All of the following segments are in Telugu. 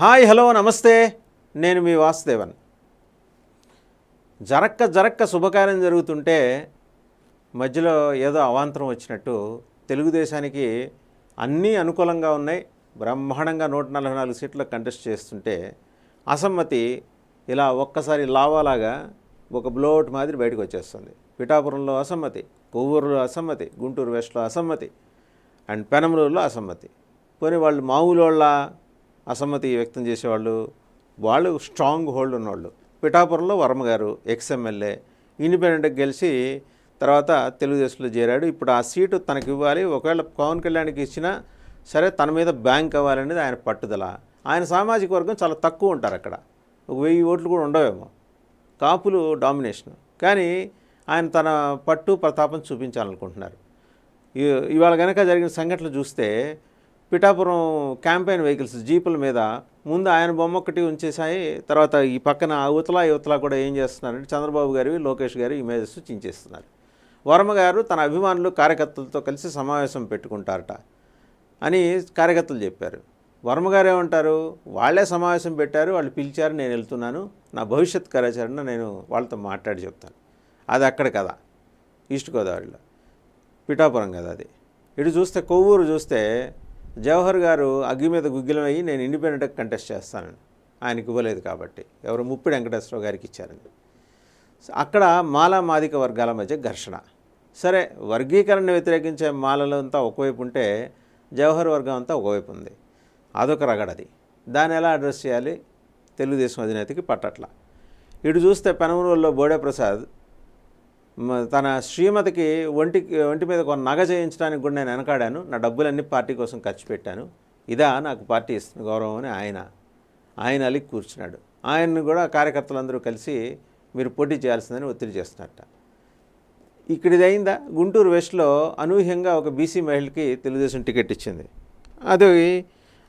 హాయ్ హలో నమస్తే. నేను మీ వాసుదేవన్. జరక్క జరక్క శుభకార్యం జరుగుతుంటే మధ్యలో ఏదో అవాంతరం వచ్చినట్టు తెలుగుదేశానికి అన్నీ అనుకూలంగా ఉన్నాయి. బ్రహ్మాండంగా నూట నలభై నాలుగు సీట్లు కంటెస్ట్ చేస్తుంటే అసమ్మతి ఇలా ఒక్కసారి లావాలాగా ఒక బ్లోట్ మాదిరి బయటకు వచ్చేస్తుంది. పిఠాపురంలో అసమ్మతి కొవ్వూరులో అసమ్మతి గుంటూరు వెస్ట్లో అసమ్మతి అండ్ పెనమలూరులో అసమ్మతి. పోనీ వాళ్ళు మామూలు వాళ్ళ అసమ్మతి వ్యక్తం చేసేవాళ్ళు వాళ్ళు స్ట్రాంగ్ హోల్డ్ ఉన్నవాళ్ళు. పిఠాపురంలో వర్మ గారు ఎక్స్ ఇండిపెండెంట్గా గెలిచి తర్వాత తెలుగుదేశంలో చేరాడు. ఇప్పుడు ఆ సీటు తనకి ఇవ్వాలి ఒకవేళ పవన్ కళ్యాణ్కి ఇచ్చినా సరే తన మీద బ్యాంక్ అవ్వాలనేది ఆయన పట్టుదల. ఆయన సామాజిక వర్గం చాలా తక్కువ ఉంటారు అక్కడ. ఒక వెయ్యి ఓట్లు కూడా ఉండవేమో. కాపులు డామినేషన్ కానీ ఆయన తన పట్టు ప్రతాపం చూపించాలనుకుంటున్నారు. ఇవాళ కనుక జరిగిన సంఘటనలు చూస్తే పిఠాపురం క్యాంపెయిన్ వెహికల్స్ జీపుల మీద ముందు ఆయన బొమ్మ ఒకటి ఉంచేసాయి తర్వాత ఈ పక్కన అవతల యువతల కూడా ఏం చేస్తున్నారంటే చంద్రబాబు గారి లోకేష్ గారి ఇమేజెస్ చించేస్తున్నారు. వర్మ గారు తన అభిమానులు కార్యకర్తలతో కలిసి సమావేశం పెట్టుకుంటారట అని కార్యకర్తలు చెప్పారు. వర్మ గారు ఏమంటారు? వాళ్ళే సమావేశం పెట్టారు వాళ్ళు పిలిచారు నేను వెళ్తున్నాను నా భవిష్యత్ కార్యాచరణ నేను వాళ్ళతో మాట్లాడి చెప్తాను. అది అక్కడ కదా ఈస్ట్ గోదావరిలో. పిఠాపురం కదా అది. ఇటు చూస్తే కొవ్వూరు చూస్తే జవహర్ గారు అగ్గి మీద గుగ్గిలం అయ్యి నేను ఇండిపెండెంట్గా కంటెస్ట్ చేస్తానని ఆయనకి ఇవ్వలేదు కాబట్టి. ఎవరు? ముప్పిడి వెంకటేశ్వరరావు గారికి ఇచ్చారని అక్కడ మాల మాదిక వర్గాల మధ్య ఘర్షణ. సరే వర్గీకరణను వ్యతిరేకించే మాలలంతా అంతా ఒకవైపు ఉంటే జవహర్ వర్గం అంతా ఒకవైపు ఉంది. అదొక రగడది దాన్ని ఎలా అడ్రస్ చేయాలి? తెలుగుదేశం అధినేతకి పట్టట్ల. ఇటు చూస్తే పెనమూరులో బోడే ప్రసాద్ తన శ్రీమతికి ఒంటి ఒంటి మీద కొన్ని నగ చేయించడానికి కూడా నేను వెనకాడాను. నా డబ్బులన్నీ పార్టీ కోసం ఖర్చు పెట్టాను. ఇదా నాకు పార్టీ ఇస్తున్న గౌరవం అని ఆయన ఆయన అలిగి కూర్చున్నాడు. ఆయన్ని కూడా కార్యకర్తలందరూ కలిసి మీరు పోటీ చేయాల్సిందని ఒత్తిడి చేస్తున్నట్ట. ఇక్కడ ఇది అయిందా? గుంటూరు వెస్ట్లో అనూహ్యంగా ఒక బీసీ మహిళకి తెలుగుదేశం టికెట్ ఇచ్చింది. అది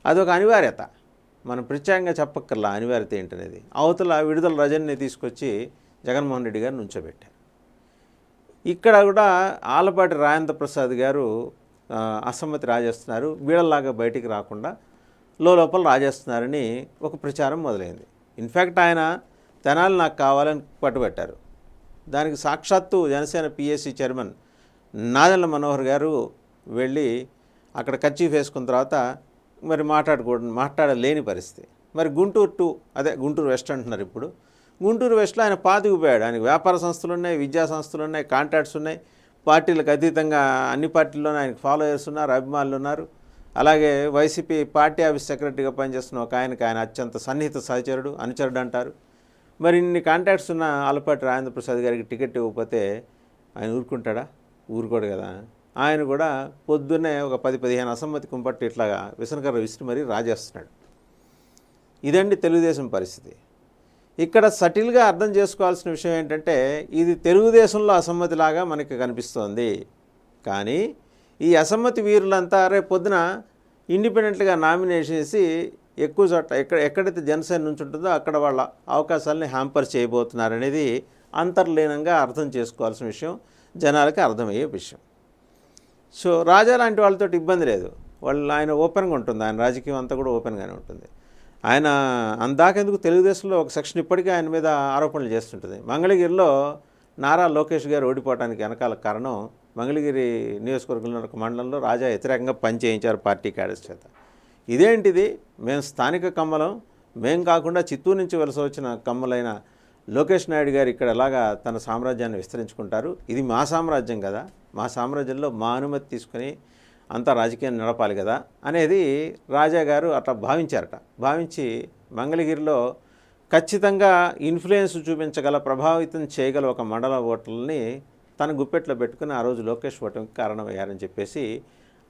అదొక అనివార్యత. మనం ప్రత్యేకంగా చెప్పక్కర్లా అనివార్యత ఏంటనేది. అవతల విడుదల రజన్ని తీసుకొచ్చి జగన్మోహన్ రెడ్డి గారు నుంచోబెట్టారు ఇక్కడ కూడా ఆలపాటి రాజేంద్ర ప్రసాద్ గారు అసమ్మతి రాజేస్తున్నారు. వీళ్ళలాగా బయటికి రాకుండా లోపల రాజేస్తున్నారని ఒక ప్రచారం మొదలైంది. ఇన్ఫ్యాక్ట్ ఆయన తెనాలి నాకు కావాలని పట్టుబట్టారు. దానికి సాక్షాత్తు జనసేన పిఎస్సి చైర్మన్ నాదెల్ల మనోహర్ గారు వెళ్ళి అక్కడ కర్చీఫ్ వేసుకున్న తర్వాత మరి మాట్లాడుకోవడం మాట్లాడలేని పరిస్థితి. మరి గుంటూరు టు అదే గుంటూరు వెస్ట్ అంటున్నారు ఇప్పుడు. గుంటూరు వెస్ట్లో ఆయన పాతికిపోయాడు ఆయనకు వ్యాపార సంస్థలు ఉన్నాయి విద్యా సంస్థలు ఉన్నాయి కాంట్రాక్ట్స్ ఉన్నాయి. పార్టీలకు అతీతంగా అన్ని పార్టీల్లోనే ఆయనకు ఫాలోయర్స్ ఉన్నారు అభిమానులు ఉన్నారు. అలాగే వైసీపీ పార్టీ ఆఫీస్ సెక్రటరీగా పనిచేస్తున్న ఒక ఆయనకి ఆయన అత్యంత సన్నిహిత సహచరుడు అనుచరుడు అంటారు. మరి ఇన్ని కాంటాక్ట్స్ ఉన్న ఆలపాటి రాజేంద్ర ప్రసాద్ గారికి టికెట్ ఇవ్వకపోతే ఆయన ఊరుకుంటాడా? ఊరుకోడు కదా. ఆయన కూడా పొద్దున్నే ఒక పది పదిహేను అసమ్మతి కుంపట్టి ఇట్లాగా విసనకర్ర విసిరి మరీ రాజేస్తున్నాడు. ఇదండి తెలుగుదేశం పరిస్థితి. ఇక్కడ సటిల్గా అర్థం చేసుకోవాల్సిన విషయం ఏంటంటే ఇది తెలుగుదేశంలో అసమ్మతిలాగా మనకి కనిపిస్తోంది. కానీ ఈ అసమ్మతి వీరులంతా రేపు పొద్దున ఇండిపెండెంట్గా నామినేషన్ చేసి ఎక్కువ చోట్ల ఎక్కడ ఎక్కడైతే జనసేన నుంచి ఉంటుందో అక్కడ వాళ్ళ అవకాశాలని హ్యాంపర్ చేయబోతున్నారనేది అంతర్లీనంగా అర్థం చేసుకోవాల్సిన విషయం జనాలకి అర్థమయ్యే విషయం. సో రాజా లాంటి వాళ్ళతో ఇబ్బంది లేదు. వాళ్ళు ఆయన ఓపెన్గా ఉంటుంది. ఆయన రాజకీయం అంతా కూడా ఓపెన్గానే ఉంటుంది. ఆయన అందాకెందుకు తెలుగుదేశంలో ఒక సెక్షన్ ఇప్పటికీ ఆయన మీద ఆరోపణలు చేస్తుంటుంది. మంగళగిరిలో నారా లోకేష్ గారు ఓడిపోవడానికి వెనకాల కారణం మంగళగిరి నియోజకవర్గంలో ఒక మండలంలో రాజా వ్యతిరేకంగా పనిచేయించారు పార్టీ క్యాడర్స్ చేత. ఇదేంటిది? మేము స్థానిక కమ్మలం మేం కాకుండా చిత్తూరు నుంచి వలస వచ్చిన కమ్మలైన లోకేష్ నాయుడు గారు ఇక్కడ ఎలాగా తన సామ్రాజ్యాన్ని విస్తరించుకుంటారు? ఇది మా సామ్రాజ్యం కదా. మా సామ్రాజ్యంలో మా అనుమతి తీసుకుని అంతా రాజకీయం నడపాలి కదా అనేది రాజా గారు అట్లా భావించారట. భావించి మంగళగిరిలో ఖచ్చితంగా ఇన్ఫ్లుయెన్స్ చూపించగల ప్రభావితం చేయగల ఒక మండల ఓటర్లని తన గుప్పెట్లో పెట్టుకుని ఆ రోజు లోకేష్ ఓటమికి కారణమయ్యారని చెప్పేసి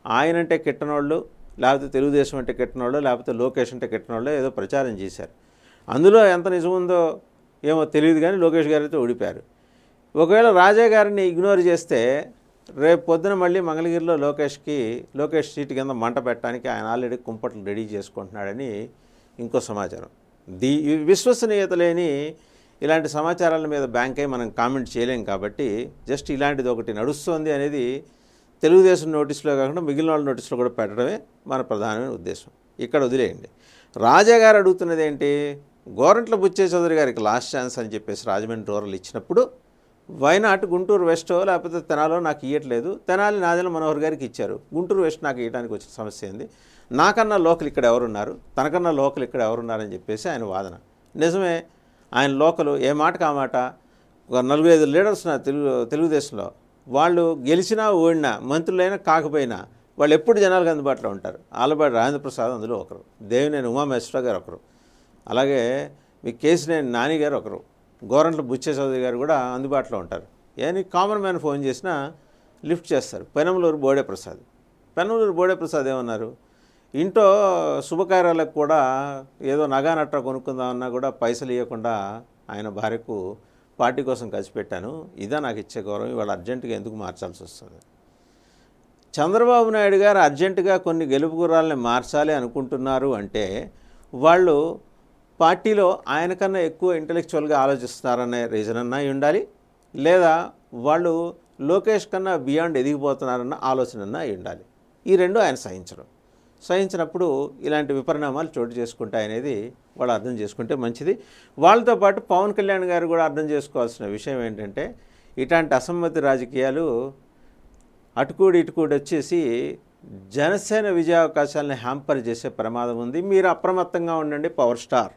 ఆయనంటే కిట్టనోళ్ళు లేకపోతే తెలుగుదేశం అంటే కిట్టనోళ్ళు లేకపోతే లోకేష్ అంటే కిట్టనోళ్ళు ఏదో ప్రచారం చేశారు. అందులో ఎంత నిజముందో ఏమో తెలియదు కానీ లోకేష్ గారితో ఓడిపోయారు. ఒకవేళ రాజా గారిని ఇగ్నోర్ చేస్తే రేపు పొద్దున మళ్ళీ మంగళగిరిలో లోకేష్కి లోకేష్ సీటు కింద మంట పెట్టడానికి ఆయన ఆల్రెడీ కుంపట్లు రెడీ చేసుకుంటున్నాడని ఇంకో సమాచారం. దీ విశ్వసనీయత లేని ఇలాంటి సమాచారాల మీద బ్యాంక్ అయి మనం కామెంట్ చేయలేం కాబట్టి జస్ట్ ఇలాంటిది ఒకటి నడుస్తోంది అనేది తెలుగుదేశం నోటీసులో కాకుండా మిగిలిన వాళ్ళ నోటీసులో కూడా పెట్టడమే మన ప్రధానమైన ఉద్దేశం. ఇక్కడ వదిలేయండి. రాజా గారు అడుగుతున్నది ఏంటి? గోరంట్ల బుచ్చే చౌదరి గారికి లాస్ట్ ఛాన్స్ అని చెప్పేసి రాజమండ్రి రూరల్ ఇచ్చినప్పుడు వైనాట్ గుంటూరు వెస్టో లేకపోతే తెనాలో నాకు ఇవ్వట్లేదు తెనాలి నాదెల మనోహర్ గారికి ఇచ్చారు. గుంటూరు వెస్ట్ నాకు ఇవ్వడానికి వచ్చిన సమస్య ఏంది? నాకన్నా లోకల్ ఇక్కడ ఎవరున్నారు? తనకన్నా లోకల్ ఇక్కడ ఎవరున్నారని చెప్పేసి ఆయన వాదన. నిజమే ఆయన లోకలు ఏ మాటకు కామాట మాట? ఒక ఐదు లీడర్స్ నా తెలుగు తెలుగుదేశంలో. వాళ్ళు గెలిచినా ఓడినా మంత్రులైనా కాకపోయినా వాళ్ళు ఎప్పుడు జనాలకు అందుబాటులో ఉంటారు? ఆలపాటి రాజేంద్ర ప్రసాద్ అందులో ఒకరు. దేవినేని ఉమామేశ్వరరావు గారు ఒకరు. అలాగే మీ కేసినేని నాని గారు ఒకరు. గోరంట్ల బుచ్చే చౌదరి గారు కూడా అందుబాటులో ఉంటారు. ఏని కామన్ మ్యాన్ ఫోన్ చేసినా లిఫ్ట్ చేస్తారు. పెనమలూరు బోడే ప్రసాద్ పెనమలూరు బోడే ప్రసాద్ ఏమన్నారు? ఇంట్లో శుభకార్యాలకు కూడా ఏదో నగానట్ట కొనుక్కుందామన్నా కూడా పైసలు ఇవ్వకుండా ఆయన భార్యకు పార్టీ కోసం ఖర్చు పెట్టాను. ఇదే నాకు ఇచ్చే గౌరవం. ఇవాళ అర్జెంటుగా ఎందుకు మార్చాల్సి వస్తుంది? చంద్రబాబు నాయుడు గారు అర్జెంటుగా కొన్ని గెలుపు గుర్రాలని మార్చాలి అనుకుంటున్నారు అంటే వాళ్ళు పార్టీలో ఆయన కన్నా ఎక్కువ ఇంటలెక్చువల్గా ఆలోచిస్తున్నారనే రీజన్ అన్నా ఉండాలి. లేదా వాళ్ళు లోకేష్ కన్నా బియాండ్ ఎదిగిపోతున్నారన్న ఆలోచన అన్నా ఉండాలి. ఈ రెండు ఆయన సహించడం సహించినప్పుడు ఇలాంటి విపరిణామాలు చోటు చేసుకుంటాయనేది వాళ్ళు అర్థం చేసుకుంటే మంచిది. వాళ్ళతో పాటు పవన్ కళ్యాణ్ గారు కూడా అర్థం చేసుకోవాల్సిన విషయం ఏంటంటే ఇట్లాంటి అసమ్మతి రాజకీయాలు అటుకూడి ఇటుకూడి వచ్చేసి జనసేన విజయావకాశాలను హ్యాంపర్ చేసే ప్రమాదం ఉంది. మీరు అప్రమత్తంగా ఉండండి పవర్ స్టార్